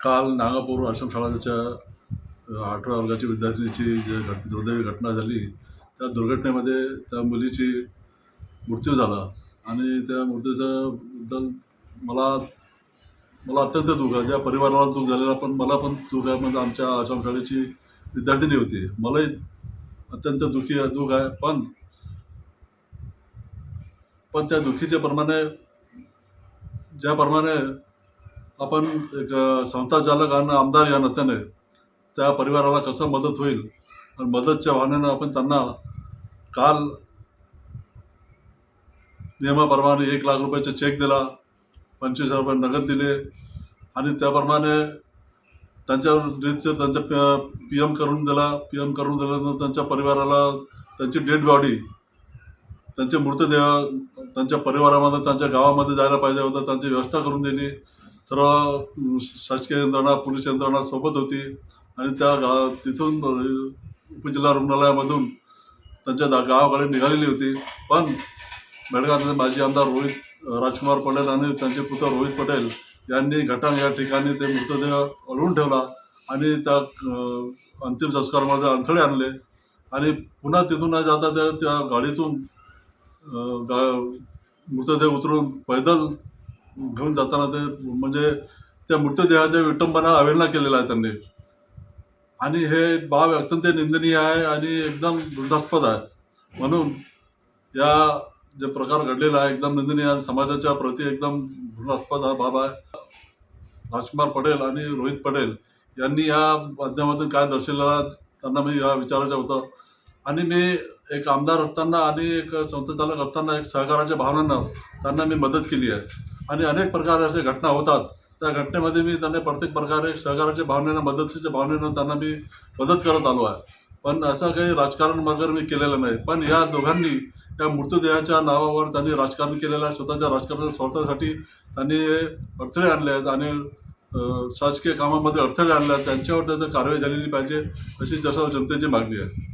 काल नागापूर आश्रमशाळाच्या अठरा वर्गाची विद्यार्थिनीची जे घट दुर्दैवी घटना झाली त्या दुर्घटनेमध्ये त्या मुलीची मृत्यू झाला. आणि त्या मृत्यूच्याबद्दल मला मला अत्यंत दुःख आहे. ज्या परिवाराला दुःख झालेला पण मला पण दुःख आहे. म्हणजे आमच्या आश्रमशाळेची विद्यार्थिनी होती. मलाही अत्यंत दुःखी आहे दुःख आहे. पण पण त्या दुःखीच्या प्रमाणे ज्याप्रमाणे आपण एक अ, संस्था चालक आणि आमदार या नात्याने त्या परिवाराला कसं मदत होईल? आणि मदतच्या भावनेनं आपण त्यांना काल नियमाप्रमाणे एक लाख रुपयाचा चेक दिला पंचवीस हजार रुपये नगद दिले आणि त्याप्रमाणे त्यांच्या रीतसर त्यांच्या पी एम करून दिला. पी एम करून दिल्यानंतर त्यांच्या परिवाराला त्यांची डेड बॉडी त्यांचे मृतदेह त्यांच्या परिवारामध्ये त्यांच्या गावामध्ये जायला पाहिजे होतं त्यांची व्यवस्था करून दिली. सर्व शासकीय यंत्रणा पोलीस यंत्रणा सोबत होती. आणि त्या गा तिथून उपजिल्हा रुग्णालयामधून त्यांच्या दा गावाकडे निघालेली होती. पण बेळगावातले माजी आमदार रोहित राजकुमार पटेल आणि त्यांचे पुत्र रोहित पटेल यांनी घटांग या ठिकाणी ते मृतदेह अडवून ठेवला आणि त्या अंतिम संस्कारामध्ये अंथळे आणले. आणि पुन्हा तिथून न जाता त्या त्या गाडीतून गा मृतदेह उतरून पैदल घेऊन जाताना ते म्हणजे त्या मृतदेहाच्या विटंबना अवहेलना केलेला आहे त्यांनी. आणि हे बाब अत्यंत निंदनीय आहे आणि एकदम दुर्धास्पद आहे. म्हणून या जे प्रकार घडलेला आहे एकदम निंदनीय आणि समाजाच्या प्रती एकदम दुर्धास्पद हा बाब आहे. राजकुमार पटेल आणि रोहित पटेल यांनी या माध्यमातून काय दर्शवलेला त्यांना मी या विचारायचं होतं. आणि मी एक आमदार असताना आणि एक संस्थाचालक असताना एक सहकाराच्या भावनांना त्यांना मी मदत केली आहे. आणि अनेक प्रकारे अशा घटना होतात. त्या घटनेमध्ये मी त्यांना प्रत्येक प्रकारे सहकाराच्या भावनेनं मदतीच्या भावनेनं त्यांना मी मदत करत आलो आहे. पण असं काही राजकारण वगैरे मी केलेलं नाही. पण या दोघांनी या मृतदेहाच्या नावावर त्यांनी राजकारण केलेलं आहे. स्वतःच्या राजकारणाच्या स्वार्थासाठी त्यांनी अडथळे आणले आहेत आणि शासकीय कामामध्ये अडथळे आणले आहेत. त्यांच्यावर त्याचं कारवाई झालेली पाहिजे अशी जसं जनतेची मागणी आहे.